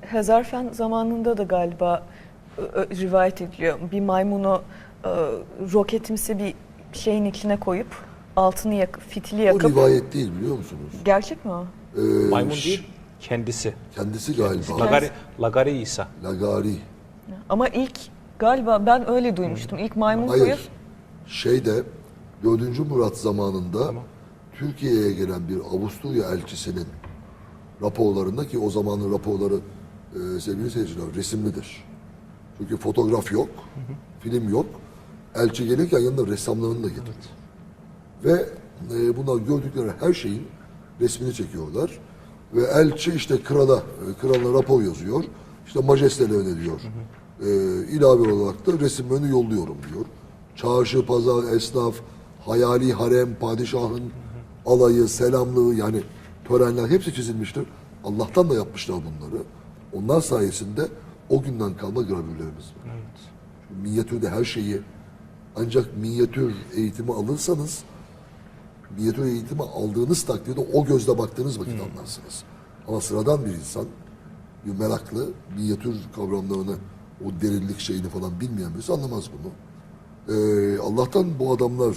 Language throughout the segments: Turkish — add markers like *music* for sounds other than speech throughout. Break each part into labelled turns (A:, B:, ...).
A: Hezarfen zamanında da galiba rivayet ediliyor. Bir maymunu e, roketimsi bir şeyin içine koyup altını yak, fitili
B: O
A: yakıp
B: rivayet değil biliyor musunuz?
A: gerçek mi o?
B: Ee,
C: Maymun değil, kendisi.
B: Kendisi galiba.
C: Lagari, Lagari İsa.
B: Lagari.
A: Ama ilk galiba ben öyle duymuştum. İlk maymun koyup
B: Hayır. Şeyde 4. Murat zamanında Türkiye'ye gelen bir Avusturya elçisinin raporlarında ki o zamanın raporları e, sevgili seyirciler resimlidir. Çünkü fotoğraf yok, film yok. Elçi gelirken yanında ressamlarını da getiriyor. Ve e, bunlar gördükleri her şeyin resmini çekiyorlar. Ve elçi işte krala, e, krala rapor yazıyor. İşte majestelerine diyor. E, ilave olarak da resimlerini yolluyorum diyor. Çarşı, pazar, esnaf, hayali harem, padişahın alayı, selamlığı yani törenler hepsi çizilmiştir. Allah'tan da yapmışlar bunları. Onlar sayesinde o günden kalma gravürlerimiz var. Minyatürde her şeyi ancak minyatür eğitimi alırsanız minyatür eğitimi aldığınız takdirde o gözle baktığınız vakit anlarsınız. Ama sıradan bir insan, bir meraklı, minyatür kavramlarını, o derinlik şeyini falan bilmeyen birisi anlamaz bunu. Ee, Allah'tan bu adamlar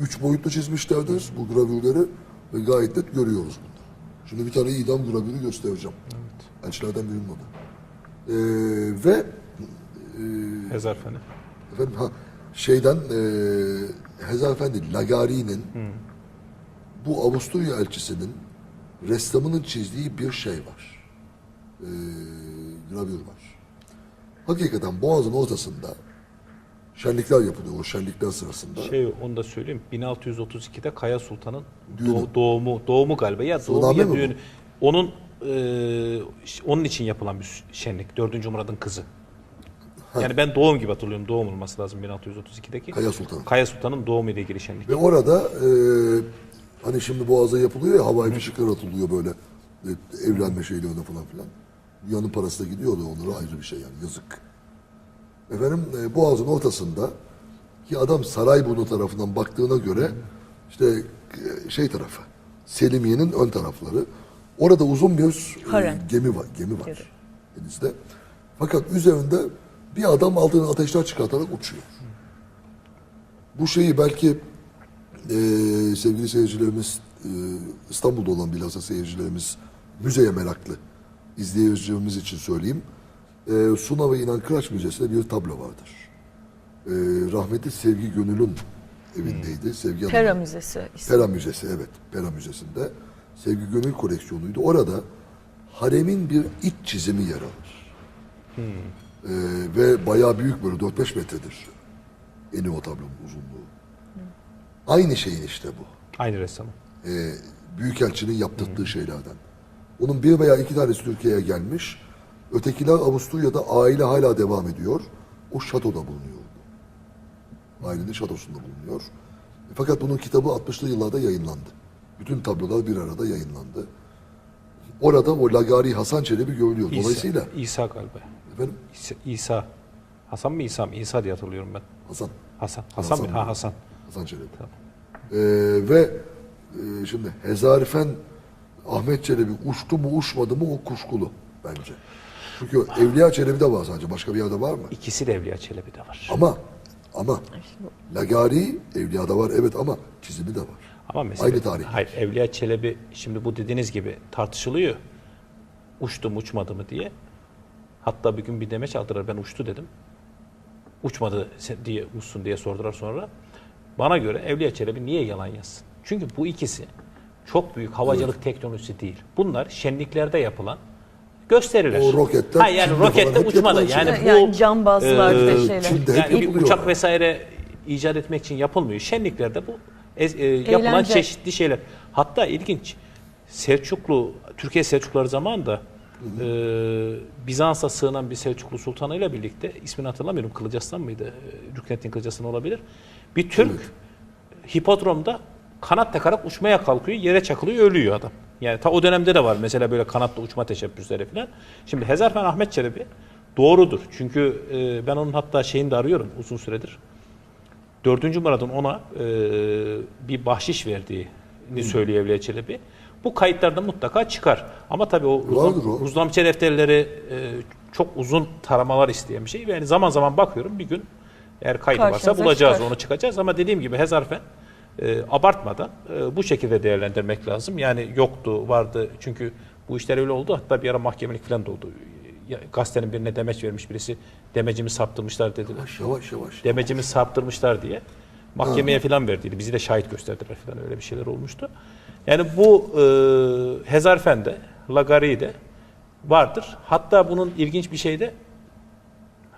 B: üç boyutlu çizmişlerdir bu gravürleri ve gayet net görüyoruz bunları. Şimdi bir tane idam gravürü göstereceğim. Elçilerden birinin o da. Ee, ve
C: Hezarfeni.
B: Efendim ha şeyden e, Hezarfendi Lagari'nin bu Avusturya elçisinin ressamının çizdiği bir şey var. E, gravür var. Hakikaten Boğaz'ın ortasında şenlikler yapılıyor o şenlikler sırasında.
C: Şey onu da söyleyeyim. 1632'de Kaya Sultan'ın doğ- doğumu doğumu galiba ya doğumu ya
B: mi
C: düğünü. Onun e, onun için yapılan bir şenlik. 4. Murad'ın kızı. Yani ben doğum gibi hatırlıyorum. Doğum olması lazım 1632'deki.
B: Kaya Sultan.
C: Kaya Sultan'ın doğumu ile ilgili şenlik.
B: Ve orada e, hani şimdi Boğaz'a yapılıyor ya havai fişekler atılıyor böyle e, evlenme şeylerine falan filan. Dünyanın parası da gidiyor da onlara ayrı bir şey yani yazık. Efendim e, Boğaz'ın ortasında ki adam Sarayburnu tarafından baktığına göre işte e, şey tarafı Selimiye'nin ön tarafları. Orada uzun bir e, gemi var, gemi var
A: Gemi.
B: denizde. Fakat üzerinde bir adam altından ateşler çıkartarak uçuyor. Bu şeyi belki e, sevgili seyircilerimiz e, İstanbul'da olan bilhassa seyircilerimiz müzeye meraklı izleyicilerimiz için söyleyeyim. E, Suna ve İnan Kıraç Müzesi'nde bir tablo vardır. E, rahmetli Sevgi Gönül'ün evindeydi. Sevgi Hanım'ın-
A: Pera Müzesi.
B: Pera Müzesi evet. Pera Müzesi'nde Sevgi Gönül koleksiyonuydu. Orada haremin bir iç çizimi yer alır. Ee, ve bayağı büyük böyle 4-5 metredir. Eni o tablonun uzunluğu. Aynı şeyin işte bu.
C: Aynı ressamın.
B: Ee, Büyükelçinin yaptırdığı şeylerden. Onun bir veya iki tanesi Türkiye'ye gelmiş. Ötekiler Avusturya'da aile hala devam ediyor. O şatoda bulunuyor. Ailenin şatosunda bulunuyor. Fakat bunun kitabı 60'lı yıllarda yayınlandı. Bütün tablolar bir arada yayınlandı. Orada o Lagari Hasan Çelebi görülüyor.
C: İsa,
B: Dolayısıyla
C: İsa galiba.
B: efendim
C: İsa, İsa. Hasan mı İsa mı? İsa diye hatırlıyorum ben.
B: Hasan.
C: Hasan. Hasan,
B: Hasan
C: mı? Ha Hasan.
B: Hasan Çelebi.
C: Tamam.
B: Ee, ve e, şimdi Hezarifen Ahmet Çelebi uçtu mu uçmadı mı o kuşkulu bence. Çünkü Evliya Çelebi'de var sadece. Başka bir yerde var mı?
C: İkisi de Evliya Çelebi'de var.
B: Ama ama Lagari Evliya'da var evet ama çizimi de var.
C: Ama mesela
B: Aynı tarih.
C: Hayır, Evliya Çelebi şimdi bu dediğiniz gibi tartışılıyor. Uçtu mu uçmadı mı diye. Hatta bir gün bir demeç aldılar ben uçtu dedim. Uçmadı diye uçsun diye sordular sonra. Bana göre Evliya Çelebi niye yalan yazsın? Çünkü bu ikisi çok büyük havacılık teknolojisi değil. Bunlar şenliklerde yapılan gösteriler.
B: O roketler
C: ha, yani rokette uçmadı. Yani bu
A: yani cambazlar
C: e,
A: ve şeyler.
C: Yani bir uçak vesaire icat etmek için yapılmıyor. Şenliklerde bu ez- e, yapılan
A: Eğlence.
C: çeşitli şeyler. Hatta ilginç Selçuklu, Türkiye Selçukluları zamanında e, Bizans'a sığınan bir Selçuklu sultanıyla birlikte ismini hatırlamıyorum Kılıç Arslan mıydı? E, Rüknettin Kılıç Arslan olabilir. Bir Türk hipodromda kanat takarak uçmaya kalkıyor, yere çakılıyor, ölüyor adam. Yani ta o dönemde de var mesela böyle kanatlı uçma teşebbüsleri falan. Şimdi Hezarfen Ahmet Çelebi doğrudur. Çünkü e, ben onun hatta şeyini de arıyorum uzun süredir. Dördüncü Murad'ın ona e, bir bahşiş verdiğini söylüyor Evliya Çelebi. Bu kayıtlarda mutlaka çıkar. Ama tabii o
B: Vardır o.
C: uzlamçı defterleri e, çok uzun taramalar isteyen bir şey. Yani zaman zaman bakıyorum bir gün eğer kaydı varsa
A: Karşınıza
C: bulacağız
A: çıkar.
C: onu çıkacağız. Ama dediğim gibi hezarfen e, abartmadan e, bu şekilde değerlendirmek lazım. Yani yoktu, vardı. Çünkü bu işler öyle oldu. Hatta bir ara mahkemelik falan da oldu. Gazetenin birine demeç vermiş birisi. Demecimi saptırmışlar dediler.
B: Yavaş yavaş yavaş.
C: Demecimi saptırmışlar diye mahkemeye falan verdiydi. Bizi de şahit gösterdiler falan öyle bir şeyler olmuştu. Yani bu e, Hezarfen'de, Lagari'de vardır. Hatta bunun ilginç bir şey de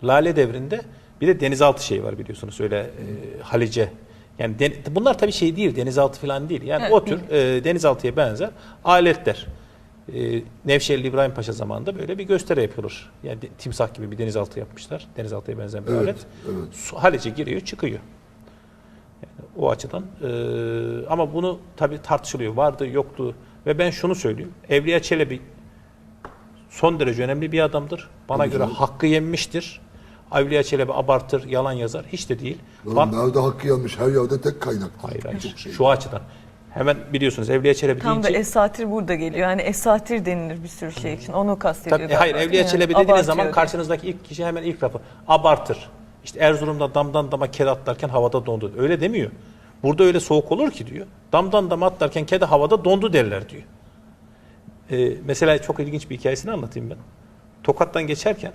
C: Lale devrinde bir de denizaltı şeyi var biliyorsunuz öyle e, Halice. Yani den- bunlar tabii şey değil denizaltı falan değil. Yani
A: Evet,
C: o tür e, denizaltıya benzer aletler. E, Nevşehirli İbrahim Paşa zamanında böyle bir gösteri yapılır. Yani de- timsah gibi bir denizaltı yapmışlar. Denizaltıya benzeyen bir
B: Evet,
C: alet.
B: evet.
C: Su, Halice giriyor çıkıyor. Yani o açıdan e, ama bunu tabii tartışılıyor. Vardı yoktu ve ben şunu söyleyeyim. Evliya Çelebi son derece önemli bir adamdır. Bana
B: Tabii
C: göre
B: canım.
C: hakkı yenmiştir. Evliya Çelebi abartır, yalan yazar. Hiç de değil.
B: Lan
C: Ban-
B: nerede hakkı yanmış? Her yerde tek kaynak.
C: hayır, hayır.
B: Şey.
C: Şu açıdan. Hemen biliyorsunuz Evliya Çelebi
A: Tam da
C: deyince...
A: esatir burada geliyor. Yani esatir denilir bir sürü şey için. Onu kastediyor.
C: Tabii, hayır Evliya
A: mi?
C: Çelebi dediğiniz zaman karşınızdaki ilk kişi hemen ilk lafı abartır. İşte Erzurum'da damdan dama kedi atlarken havada dondu. Öyle demiyor. Burada öyle soğuk olur ki diyor. Damdan dama atlarken kedi havada dondu derler diyor. Ee, mesela çok ilginç bir hikayesini anlatayım ben. Tokat'tan geçerken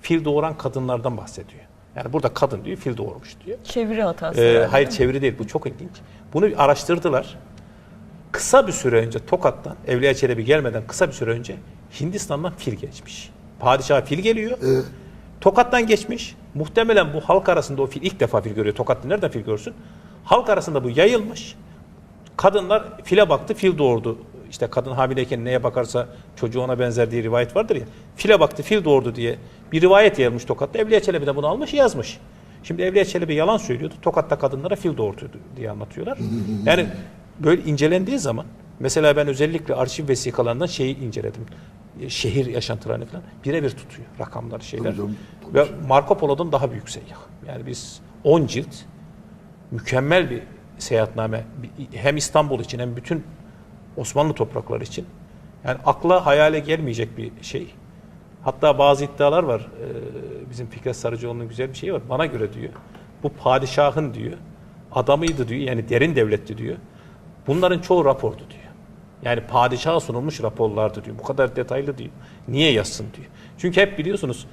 C: fil doğuran kadınlardan bahsediyor. Yani burada kadın diyor fil doğurmuş diyor.
A: Çeviri hatası.
C: Ee, hayır çeviri değil bu çok ilginç. Bunu araştırdılar. Kısa bir süre önce Tokat'tan Evliya Çelebi gelmeden kısa bir süre önce Hindistan'dan fil geçmiş. Padişah fil geliyor.
B: E,
C: Tokat'tan geçmiş. Muhtemelen bu halk arasında o fil ilk defa fil görüyor. Tokat'ta nereden fil görsün? Halk arasında bu yayılmış. Kadınlar file baktı, fil doğurdu. İşte kadın hamileyken neye bakarsa çocuğu ona benzer diye rivayet vardır ya. File baktı, fil doğurdu diye bir rivayet yayılmış Tokat'ta. Evliya Çelebi de bunu almış, yazmış. Şimdi Evliya Çelebi yalan söylüyordu. Tokat'ta kadınlara fil doğurdu diye anlatıyorlar. Yani böyle incelendiği zaman mesela ben özellikle arşiv vesikalarından şeyi inceledim. E, Şehir yaşantılarını falan birebir tutuyor rakamlar şeyler.
B: Tabii
C: Ve. Marco Polo'dan daha büyük seyyah. Yani biz 10 cilt mükemmel bir seyahatname hem İstanbul için hem bütün Osmanlı toprakları için. Yani akla hayale gelmeyecek bir şey. Hatta bazı iddialar var. Ee, bizim Fikret Sarıcıoğlu'nun güzel bir şeyi var. Bana göre diyor. Bu padişahın diyor. Adamıydı diyor. Yani derin devletti diyor. Bunların çoğu rapordu diyor. Yani padişaha sunulmuş raporlardı diyor. Bu kadar detaylı diyor. Niye yazsın diyor. Çünkü hep biliyorsunuz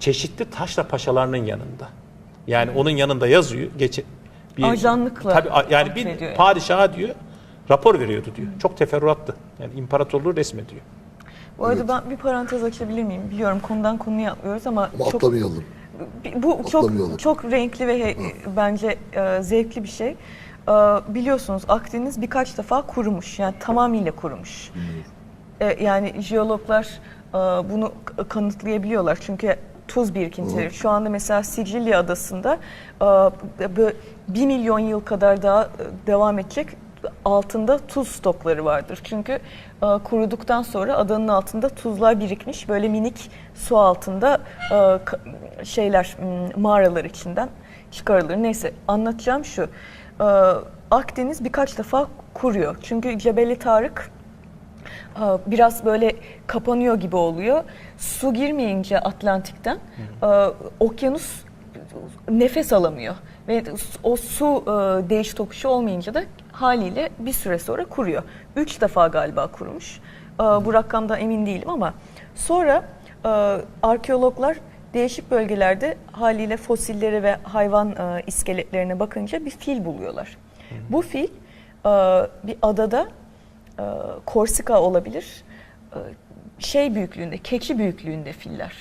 C: çeşitli taşra paşalarının yanında. Yani onun yanında yazıyor. Geçe,
A: Ajanlıkla
C: Tabii yani bir
A: yani.
C: padişaha diyor rapor veriyordu diyor. Çok teferruattı. Yani imparatorluğu resmediyor.
A: Bu arada ben bir parantez açabilir miyim? Biliyorum konudan konuya atlıyoruz ama,
B: ama
A: çok
B: atlamayalım.
A: bu
B: Atlamayalım.
A: çok çok renkli ve he- bence e, zevkli bir şey. E, biliyorsunuz Akdeniz birkaç defa kurumuş. Yani tamamıyla kurumuş. E, yani jeologlar e, bunu kanıtlayabiliyorlar. Çünkü tuz birikintileri. Şu anda mesela Sicilya adasında e, böyle 1 milyon yıl kadar daha e, devam edecek altında tuz stokları vardır. Çünkü e, kuruduktan sonra adanın altında tuzlar birikmiş. Böyle minik su altında e, şeyler mağaralar içinden çıkarılır. Neyse anlatacağım şu. E, Akdeniz birkaç defa kuruyor. Çünkü Cebeli Tarık e, biraz böyle kapanıyor gibi oluyor. Su girmeyince Atlantik'ten e, okyanus nefes alamıyor. Ve o su e, değiş tokuşu olmayınca da haliyle bir süre sonra kuruyor. Üç defa galiba kurumuş. E, bu rakamdan emin değilim ama sonra e, arkeologlar değişik bölgelerde haliyle fosillere ve hayvan e, iskeletlerine bakınca bir fil buluyorlar. Bu fil e, bir adada e, Korsika olabilir. E, şey büyüklüğünde, keçi büyüklüğünde filler.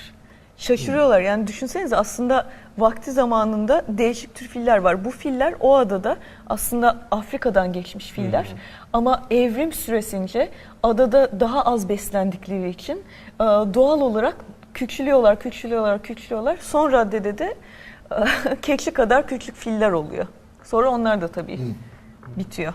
A: Şaşırıyorlar. Yani düşünsenize aslında vakti zamanında değişik tür filler var. Bu filler o adada aslında Afrika'dan geçmiş filler. Ama evrim süresince adada daha az beslendikleri için e, doğal olarak küçülüyorlar, küçülüyorlar, küçülüyorlar. Son raddede de *laughs* keçi kadar küçük filler oluyor. Sonra onlar da tabii bitiyor.